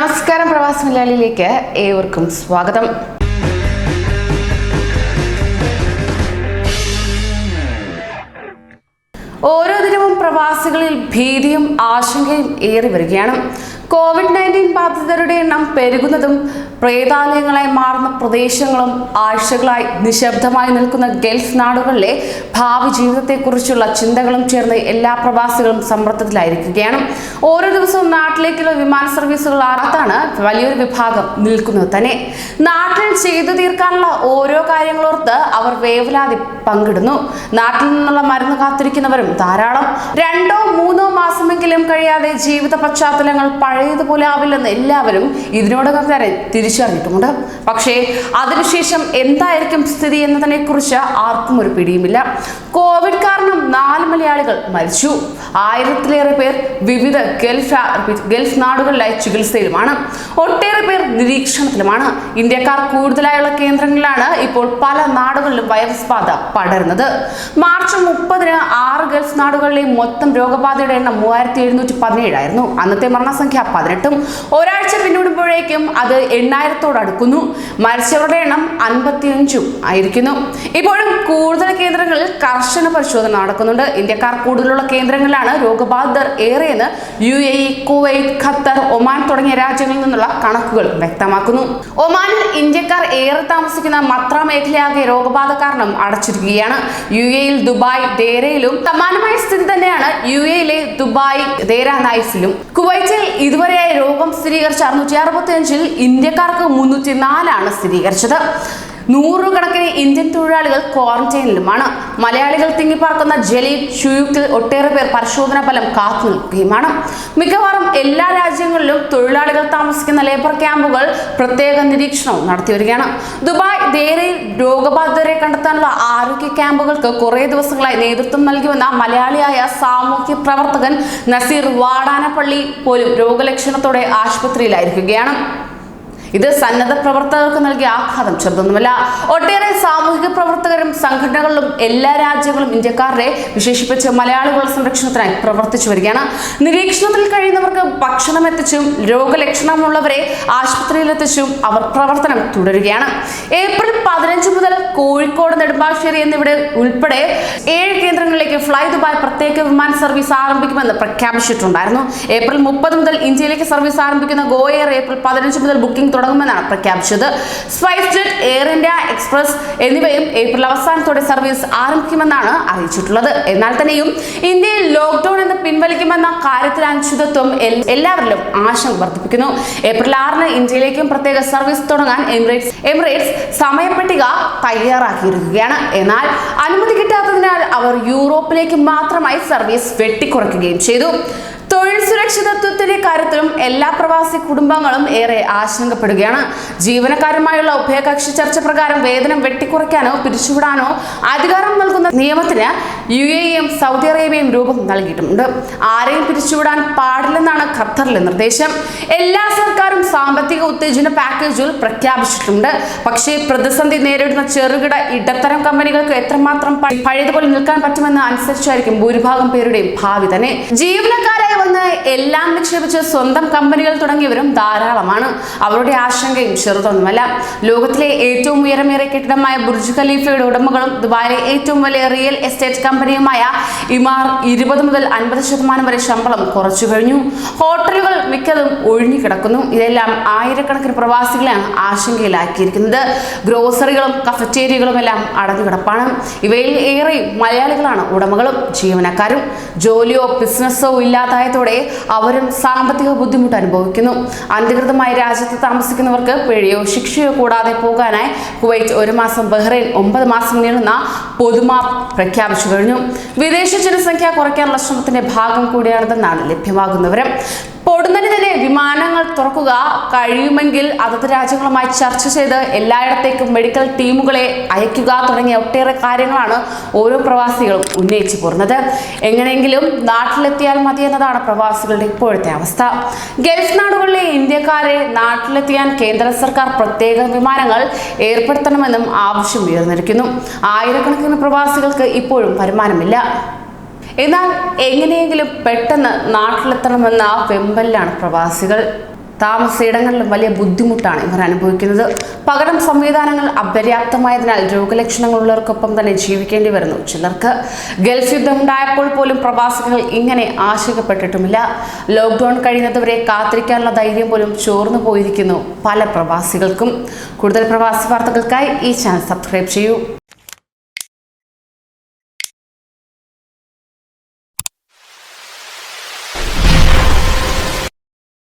നമസ്കാരം പ്രവാസി മലയാളിയിലേക്ക് ഏവർക്കും സ്വാഗതം. ഓരോ ദിനവും പ്രവാസികളിൽ ഭീതിയും ആശങ്കയും ഏറി വരികയാണ്. കോവിഡ് നയന്റീൻ ബാധിതരുടെ എണ്ണം പെരുകുന്നതും പ്രേതാലയങ്ങളായി മാറുന്ന പ്രദേശങ്ങളും ആഴ്ചകളായി നിശബ്ദമായി നിൽക്കുന്ന ഗൾഫ് നാടുകളിലെ ഭാവി ജീവിതത്തെക്കുറിച്ചുള്ള ചിന്തകളും ചേർന്ന് എല്ലാ പ്രവാസികളും സമ്മർദ്ദത്തിലായിരിക്കുകയാണ്. ഓരോ ദിവസവും നാട്ടിലേക്കുള്ള വിമാന സർവീസുകൾ അതാണ് വലിയൊരു വിഭാഗം നിൽക്കുന്നത് തന്നെ. നാട്ടിൽ ചെയ്തു തീർക്കാനുള്ള ഓരോ കാര്യങ്ങളോർത്ത് അവർ വേവലാതി പങ്കിടുന്നു. നാട്ടിൽ നിന്നുള്ള മരുന്ന് കാത്തിരിക്കുന്നവരും ധാരാളം. രണ്ടോ മൂന്നോ മാസമെങ്കിലും കഴിയാതെ ജീവിത പശ്ചാത്തലങ്ങൾ പഴയതുപോലെ ആവില്ലെന്ന് എല്ലാവരും ഇതിനോടകം തന്നെ തിരിച്ചറിഞ്ഞിട്ടുമുണ്ട്. പക്ഷേ അതിനുശേഷം എന്തായിരിക്കും സ്ഥിതി എന്നതിനെ കുറിച്ച് ആർക്കും ഒരു പിടിയുമില്ല. കോവിഡ് കാരണം നാല് മലയാളികൾ മരിച്ചു. ആയിരത്തിലേറെ പേർ വിവിധ ഗൾഫ് ഗൾഫ് നാടുകളിലായി ചികിത്സയിലുമാണ്. ഒട്ടേറെ പേർ നിരീക്ഷണത്തിലുമാണ്. ഇന്ത്യക്കാർ കൂടുതലായുള്ള കേന്ദ്രങ്ങളിലാണ് ഇപ്പോൾ പല നാടുകളിലും വൈറസ് ബാധ പടരുന്നത്. മാർച്ച് മുപ്പതിന് ആറ് ഗൾഫ് നാടുകളിലെ മൊത്തം രോഗബാധയുടെ എണ്ണം മൂവായിരത്തി എഴുന്നൂറ്റി പതിനേഴായിരുന്നു അന്നത്തെ മരണസംഖ്യ പതിനെട്ടും ഒരാഴ്ച പിന്നിടുമ്പോഴേക്കും അത് എണ്ണായിരത്തോട് അടുക്കുന്നു. മരിച്ചവരുടെ എണ്ണം അൻപത്തിയഞ്ചും ആയിരിക്കുന്നു. ഇപ്പോഴും കൂടുതൽ കേന്ദ്രങ്ങളിൽ കർശന പരിശോധന നടക്കുന്നുണ്ട്. ഇന്ത്യക്കാർ കൂടുതലുള്ള കേന്ദ്രങ്ങളിലാണ് രോഗബാധിതർ ഏറെയെന്ന് U A E Kuwait Qatar Oman തുടങ്ങിയ രാജ്യങ്ങളിൽ നിന്നുള്ള കണക്കുകൾ വ്യക്തമാക്കുന്നു. ഒമാനിൽ ഇന്ത്യക്കാർ ഏറെ താമസിക്കുന്ന മത്ര മേഖലയാകെ രോഗബാധ കാരണം അടച്ചിരിക്കുകയാണ്. യു എയിൽ ദുബായ് ഡേരയിലും സമാനമായ സ്ഥിതി തന്നെയാണ് യു എയിലെ ദുബായ് ദേര നൈഫിലും കുവൈറ്റിൽ ഇതുവരെയായി രോഗം സ്ഥിരീകരിച്ച അറുന്നൂറ്റി അറുപത്തി അഞ്ചിൽ ഇന്ത്യക്കാർക്ക് മുന്നൂറ്റി നാലാണ് സ്ഥിരീകരിച്ചത്. നൂറുകണക്കിന് ഇന്ത്യൻ തൊഴിലാളികൾ ക്വാറന്റൈനിലുമാണ്. മലയാളികൾ തിങ്ങിപ്പാർക്കുന്ന ജലീബ് ഷുയൂക്കിൽ ഒട്ടേറെ പേർ പരിശോധനാ ഫലം കാത്തു നിൽക്കുകയുമാണ്. മിക്കവാറും എല്ലാ രാജ്യങ്ങളിലും തൊഴിലാളികൾ താമസിക്കുന്ന ലേബർ ക്യാമ്പുകൾ പ്രത്യേക നിരീക്ഷണവും നടത്തി വരികയാണ്. ദുബായ് ദേരയിൽ രോഗബാധിതരെ കണ്ടെത്താനുള്ള ആരോഗ്യ ക്യാമ്പുകൾക്ക് കുറേ ദിവസങ്ങളായി നേതൃത്വം നൽകി വന്ന മലയാളിയായ സാമൂഹ്യ പ്രവർത്തകൻ നസീർ വാടാനപ്പള്ളി പോലും രോഗലക്ഷണത്തോടെ ആശുപത്രിയിലായിരിക്കുകയാണ്. ഇത് സന്നദ്ധ പ്രവർത്തകർക്ക് നൽകിയ ആഘാതം ചെറുതൊന്നുമല്ല. ഒട്ടേറെ സാമൂഹിക പ്രവർത്തകരും സംഘടനകളിലും എല്ലാ രാജ്യങ്ങളും ഇന്ത്യക്കാരുടെ വിശേഷിപ്പിച്ച് മലയാളികളുടെ സംരക്ഷണത്തിനായി പ്രവർത്തിച്ചു വരികയാണ്. നിരീക്ഷണത്തിൽ കഴിയുന്നവർക്ക് ഭക്ഷണം എത്തിച്ചും രോഗലക്ഷണമുള്ളവരെ ആശുപത്രിയിലെത്തിച്ചും അവർ പ്രവർത്തനം തുടരുകയാണ്. ഏപ്രിൽ പതിനഞ്ച് മുതൽ കോഴിക്കോട് നെടുമ്പാശ്ശേരി എന്നിവിടെ ഉൾപ്പെടെ ഏഴ് കേന്ദ്രങ്ങളിലേക്ക് ഫ്ലൈ ദുബായ് പ്രത്യേക വിമാന സർവീസ് ആരംഭിക്കുമെന്ന് പ്രഖ്യാപിച്ചിട്ടുണ്ടായിരുന്നു. ഏപ്രിൽ മുപ്പത് മുതൽ ഇന്ത്യയിലേക്ക് സർവീസ് ആരംഭിക്കുന്ന ഗോ എയർ ഏപ്രിൽ പതിനഞ്ച് മുതൽ ബുക്കിംഗ് തുടങ്ങുമെന്നാണ് പ്രഖ്യാപിച്ചത്. SpiceJet Air India Express എന്നിവയും ഏപ്രിൽ അവസാനത്തോടെ സർവീസ് ആരംഭിക്കുമെന്നാണ് അറിയിച്ചിട്ടുള്ളത്. എന്നാൽ തന്നെയും ഇന്ത്യയിൽ ലോക്ക്ഡൌൺ എന്ന് പിൻവലിക്കുമെന്ന കാര്യത്തിൽ അനിശ്ചിതത്വം എല്ലാവരിലും ആശങ്ക വർദ്ധിപ്പിക്കുന്നു. ഏപ്രിൽ ആറിന് ഇന്ത്യയിലേക്കും പ്രത്യേക സർവീസ് തുടങ്ങാൻ എമിറേറ്റ്സ് എമിറേറ്റ്സ് സമയപ്പട്ടിക തയ്യാറാക്കിയിരിക്കുകയാണ്. എന്നാൽ അനുമതി കിട്ടാത്തതിനാൽ അവർ യൂറോപ്പിലേക്ക് മാത്രമായി സർവീസ് വെട്ടിക്കുറയ്ക്കുകയും ചെയ്തു. തൊഴിൽ സുരക്ഷിതത്വത്തിന്റെ കാര്യത്തിലും എല്ലാ പ്രവാസി കുടുംബങ്ങളും ഏറെ ആശങ്കപ്പെടുകയാണ്. ജീവനക്കാരുമായുള്ള ഉഭയകക്ഷി ചർച്ച പ്രകാരം വേതനം വെട്ടിക്കുറയ്ക്കാനോ പിരിച്ചുവിടാനോ അധികാരം നൽകുന്ന നിയമത്തിന് യു എയും സൗദി അറേബ്യയും രൂപം നൽകിയിട്ടുണ്ട് ആരെയും പിരിച്ചുവിടാൻ പാടില്ലെന്നാണ് ഖത്തറിലെ നിർദ്ദേശം. എല്ലാ സർക്കാരും സാമ്പത്തിക ഉത്തേജന പാക്കേജുകൾ പ്രഖ്യാപിച്ചിട്ടുണ്ട് പക്ഷേ പ്രതിസന്ധി നേരിടുന്ന ചെറുകിട ഇടത്തരം കമ്പനികൾക്ക് എത്രമാത്രം പഴയതുപോലെ നിൽക്കാൻ പറ്റുമെന്ന് അനുസരിച്ചായിരിക്കും ഭൂരിഭാഗം പേരുടെയും ഭാവി തന്നെ. ജീവനക്കാരായി വന്ന് എല്ലാം നിക്ഷേപിച്ച് സ്വന്തം കമ്പനികൾ തുടങ്ങിയവരും ധാരാളമാണ്. അവരുടെ ആശങ്കയും ചെറുതൊന്നുമല്ല. ലോകത്തിലെ ഏറ്റവും ഉയരമേറിയ കെട്ടിടമായ ബുർജ് ഖലീഫയുടെ ഉടമകളും ദുബായിലെ ഏറ്റവും വലിയ റിയൽ എസ്റ്റേറ്റ് കമ്പനിയുമായ ഇമാർ ഇരുപത് മുതൽ അൻപത് ശതമാനം വരെ ശമ്പളം കുറച്ചു കഴിഞ്ഞു. ഹോട്ടലുകൾ മിക്കതും ഒഴിഞ്ഞു കിടക്കുന്നു ഇതെല്ലാം ആയിരക്കണക്കിന് പ്രവാസികളെയാണ് ആശങ്കയിലാക്കിയിരിക്കുന്നത്. ഗ്രോസറികളും കഫറ്റേരിയകളും എല്ലാം അടഞ്ഞുകിടപ്പാണ്. ഇവയിൽ ഏറെ മലയാളികളാണ് ഉടമകളും ജീവനക്കാരും. ജോലിയോ ബിസിനസ്സോ ഇല്ലാതായതോടെ അവരും സാമ്പത്തിക ബുദ്ധിമുട്ട് അനുഭവിക്കുന്നു. അനധികൃതമായി രാജ്യത്ത് താമസിക്കുന്നവർക്ക് പിഴയോ ശിക്ഷയോ കൂടാതെ പോകാനായി കുവൈറ്റ് ഒരു മാസം ബഹ്റൈൻ ഒമ്പത് മാസം നീളുന്ന പൊതുമാപ്പ് പ്രഖ്യാപിച്ചു കഴിഞ്ഞു. വിദേശ ജനസംഖ്യ കുറയ്ക്കാനുള്ള ശ്രമത്തിന്റെ ഭാഗം കൂടിയാണിതെന്നാണ് ലഭ്യമാകുന്നവരും. പൊടുന്നതിന് വിമാനങ്ങൾ തുറക്കുക കഴിയുമെങ്കിൽ അതത് രാജ്യങ്ങളുമായി ചർച്ച ചെയ്ത് എല്ലായിടത്തേക്കും മെഡിക്കൽ ടീമുകളെ അയക്കുക തുടങ്ങിയ ഒട്ടേറെ കാര്യങ്ങളാണ് ഓരോ പ്രവാസികളും ഉന്നയിച്ചു പോരുന്നത്. എങ്ങനെയെങ്കിലും നാട്ടിലെത്തിയാൽ മതി എന്നതാണ് പ്രവാസികളുടെ ഇപ്പോഴത്തെ അവസ്ഥ. ഗൾഫ് നാടുകളിലെ ഇന്ത്യക്കാരെ നാട്ടിലെത്തിയാൻ കേന്ദ്ര സർക്കാർ പ്രത്യേക വിമാനങ്ങൾ ഏർപ്പെടുത്തണമെന്നും ആവശ്യം ഉയർന്നിരിക്കുന്നു. ആയിരക്കണക്കിന് പ്രവാസികൾക്ക് ഇപ്പോഴും വരുമാനമില്ല. എന്നാൽ എങ്ങനെയെങ്കിലും പെട്ടെന്ന് നാട്ടിലെത്തണമെന്ന ആ വെമ്പലിലാണ് പ്രവാസികൾ. താമസയിടങ്ങളിലും വലിയ ബുദ്ധിമുട്ടാണ് ഇവർ അനുഭവിക്കുന്നത്. പകരം സംവിധാനങ്ങൾ അപര്യാപ്തമായതിനാൽ രോഗലക്ഷണങ്ങളുള്ളവർക്കൊപ്പം തന്നെ ജീവിക്കേണ്ടി വരുന്നു ചിലർക്ക്. ഗൾഫ് യുദ്ധമുണ്ടായപ്പോൾ പോലും പ്രവാസികൾ ഇങ്ങനെ ആശങ്കപ്പെട്ടിട്ടുമില്ല. ലോക്ക്ഡൗൺ കഴിയുന്നതുവരെ കാത്തിരിക്കാനുള്ള ധൈര്യം പോലും ചോർന്നു പോയിരിക്കുന്നു പല പ്രവാസികൾക്കും. കൂടുതൽ പ്രവാസി വാർത്തകൾക്കായി ഈ ചാനൽ സബ്സ്ക്രൈബ് ചെയ്യൂ.